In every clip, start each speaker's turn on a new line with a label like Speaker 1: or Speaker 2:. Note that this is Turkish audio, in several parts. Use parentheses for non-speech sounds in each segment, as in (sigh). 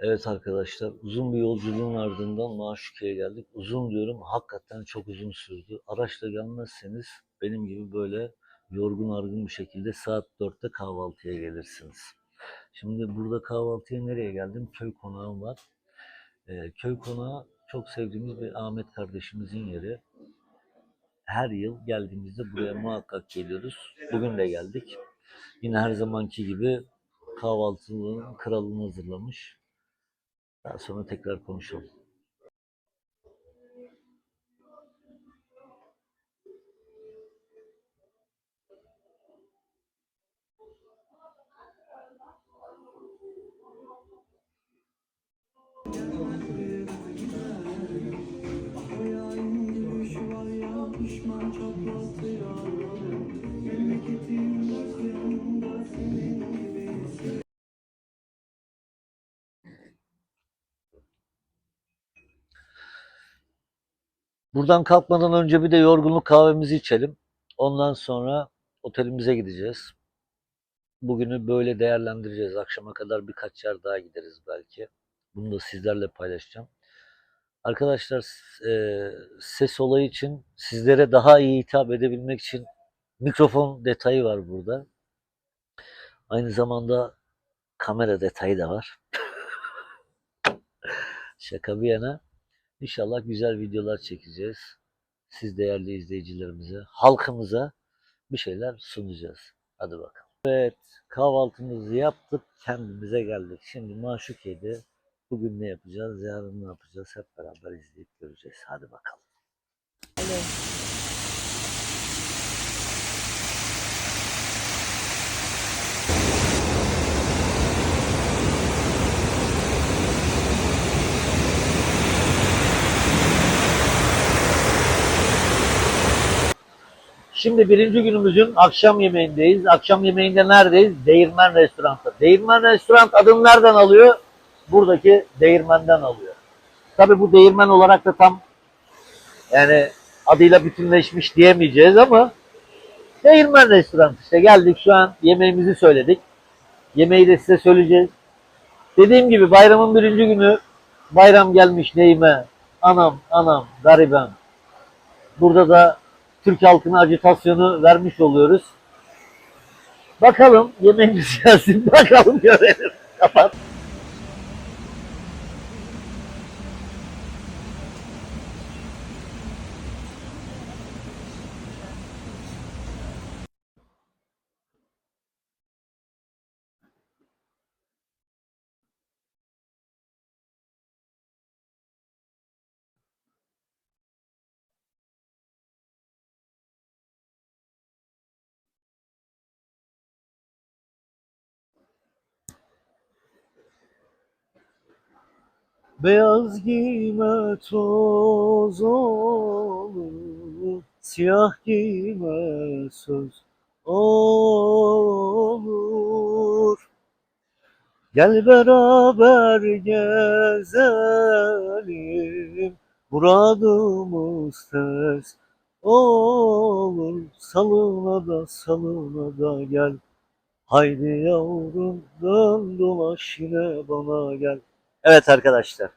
Speaker 1: Evet arkadaşlar uzun bir yolculuğun ardından Maşuke'ye geldik. Uzun diyorum hakikaten çok uzun sürdü. Araçla gelmezseniz benim gibi böyle yorgun argın bir şekilde saat 4'te kahvaltıya gelirsiniz. Şimdi burada kahvaltıya nereye geldim? Köy konağım var. Ee, köy konağı çok sevdiğimiz bir Ahmet kardeşimizin yeri. Her yıl geldiğimizde buraya muhakkak geliyoruz. Bugün de geldik. Yine her zamanki gibi kahvaltının kralını hazırlamış. Daha sonra tekrar konuşalım. Buradan kalkmadan önce bir de yorgunluk kahvemizi içelim. Ondan sonra otelimize gideceğiz. Bugünü böyle değerlendireceğiz. Akşama kadar birkaç yer daha gideriz belki. Bunu da sizlerle paylaşacağım. Arkadaşlar e, ses olayı için sizlere daha iyi hitap edebilmek için mikrofon detayı var burada. Aynı zamanda kamera detayı da var. (laughs) Şaka bir yana. İnşallah güzel videolar çekeceğiz. Siz değerli izleyicilerimize, halkımıza bir şeyler sunacağız. Hadi bakalım. Evet, kahvaltımızı yaptık, kendimize geldik. Şimdi Maşukiye'de bugün ne yapacağız, yarın ne yapacağız hep beraber izleyip göreceğiz. Hadi bakalım. Şimdi birinci günümüzün akşam yemeğindeyiz. Akşam yemeğinde neredeyiz? Değirmen Restorant'ta. Değirmen Restoran adını nereden alıyor? Buradaki değirmenden alıyor. Tabi bu değirmen olarak da tam yani adıyla bütünleşmiş diyemeyeceğiz ama Değirmen Restoran işte geldik şu an yemeğimizi söyledik. Yemeği de size söyleyeceğiz. Dediğim gibi bayramın birinci günü bayram gelmiş neyime anam anam garibem. Burada da Türk halkına acitasyonu vermiş oluyoruz. Bakalım yemeğimiz gelsin (laughs) bakalım görelim. Kapat. Beyaz giyme toz olur, siyah giyme söz olur. Gel beraber gezelim, muradımız tez olur. Salına da salına da gel, haydi yavrum dön dolaş yine bana gel. Evet arkadaşlar.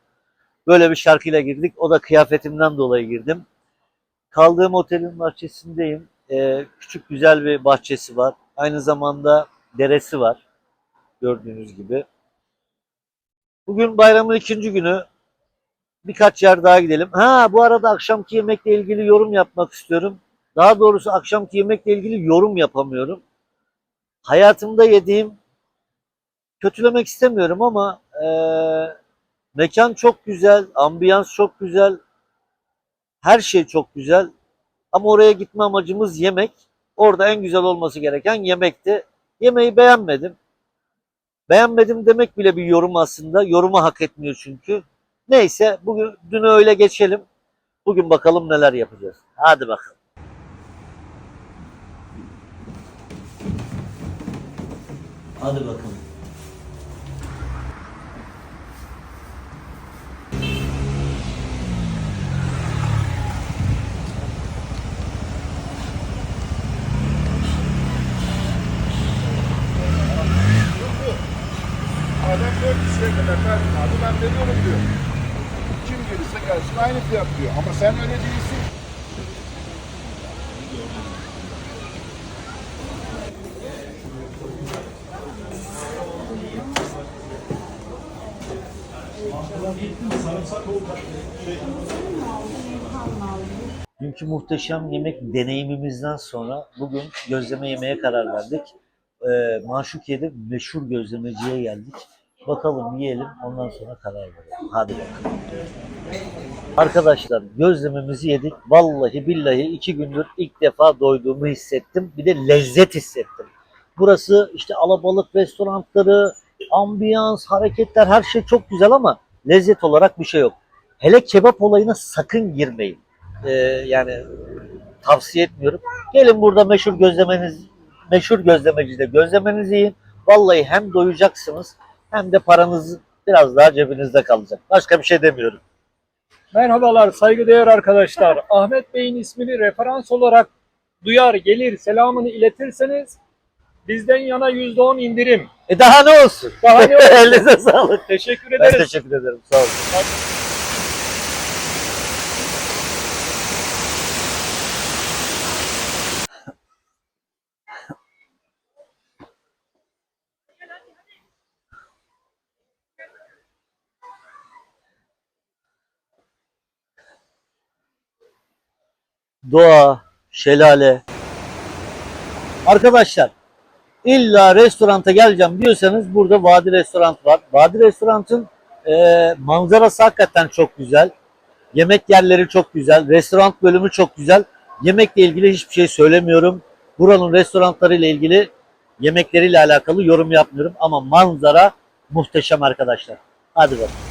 Speaker 1: Böyle bir şarkıyla girdik. O da kıyafetimden dolayı girdim. Kaldığım otelin bahçesindeyim. Ee, küçük güzel bir bahçesi var. Aynı zamanda deresi var. Gördüğünüz gibi. Bugün bayramın ikinci günü. Birkaç yer daha gidelim. Ha bu arada akşamki yemekle ilgili yorum yapmak istiyorum. Daha doğrusu akşamki yemekle ilgili yorum yapamıyorum. Hayatımda yediğim kötülemek istemiyorum ama eee, mekan çok güzel, ambiyans çok güzel, her şey çok güzel. Ama oraya gitme amacımız yemek. Orada en güzel olması gereken yemekti. Yemeği beğenmedim. Beğenmedim demek bile bir yorum aslında. Yorumu hak etmiyor çünkü. Neyse bugün dünü öyle geçelim. Bugün bakalım neler yapacağız. Hadi bakalım. Hadi bakalım.
Speaker 2: Ferdi abi ben veriyorum diyor. Kim gelirse gelsin aynı fiyat diyor. Ama sen öyle değilsin.
Speaker 1: Dünkü muhteşem yemek deneyimimizden sonra bugün gözleme yemeye karar verdik. Ee, Maşukiye'de meşhur gözlemeciye geldik. Bakalım yiyelim ondan sonra karar verelim. Hadi bakalım. Arkadaşlar gözlememizi yedik. Vallahi billahi iki gündür ilk defa doyduğumu hissettim. Bir de lezzet hissettim. Burası işte alabalık restoranları, ambiyans, hareketler her şey çok güzel ama lezzet olarak bir şey yok. Hele kebap olayına sakın girmeyin. Ee, yani tavsiye etmiyorum. Gelin burada meşhur gözlemeniz meşhur gözlemecide gözlemenizi yiyin. Vallahi hem doyacaksınız hem de paranız biraz daha cebinizde kalacak. Başka bir şey demiyorum.
Speaker 3: Merhabalar saygıdeğer arkadaşlar. (laughs) Ahmet Bey'in ismini referans olarak duyar gelir selamını iletirseniz bizden yana %10 indirim.
Speaker 1: E daha ne olsun?
Speaker 3: Daha ne olsun? (laughs)
Speaker 1: Elinize sağlık.
Speaker 3: Teşekkür
Speaker 1: Ben
Speaker 3: ederiz.
Speaker 1: teşekkür ederim. Sağ olun. Doğa, şelale. Arkadaşlar illa restoranta geleceğim diyorsanız burada Vadi Restoran var. Vadi Restoran'ın e, manzarası hakikaten çok güzel. Yemek yerleri çok güzel. Restoran bölümü çok güzel. Yemekle ilgili hiçbir şey söylemiyorum. Buranın restoranlarıyla ilgili yemekleriyle alakalı yorum yapmıyorum. Ama manzara muhteşem arkadaşlar. Hadi bakalım.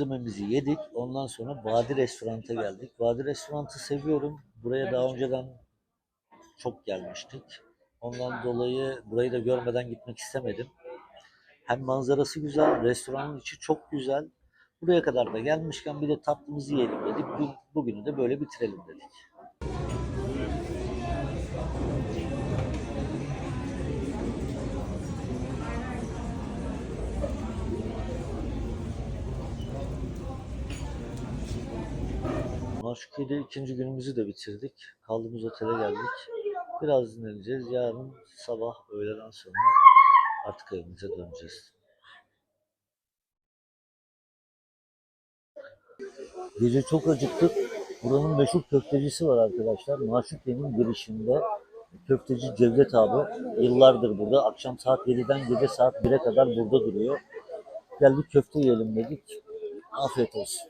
Speaker 1: Gözlememizi yedik. Ondan sonra Vadi Restorant'a geldik. Vadi Restorant'ı seviyorum. Buraya daha önceden çok gelmiştik. Ondan dolayı burayı da görmeden gitmek istemedim. Hem manzarası güzel, restoranın içi çok güzel. Buraya kadar da gelmişken bir de tatlımızı yiyelim dedik. Bu- Bugünü de böyle bitirelim dedik. Maşukiye'de ikinci günümüzü de bitirdik. Kaldığımız otele geldik. Biraz dinleneceğiz. Yarın sabah öğleden sonra artık evimize döneceğiz. Gece çok acıktık. Buranın meşhur köftecisi var arkadaşlar. Maşukiye'nin girişinde köfteci Cevdet abi yıllardır burada. Akşam saat 7'den gece saat 1'e kadar burada duruyor. Geldik köfte yiyelim dedik. Afiyet olsun.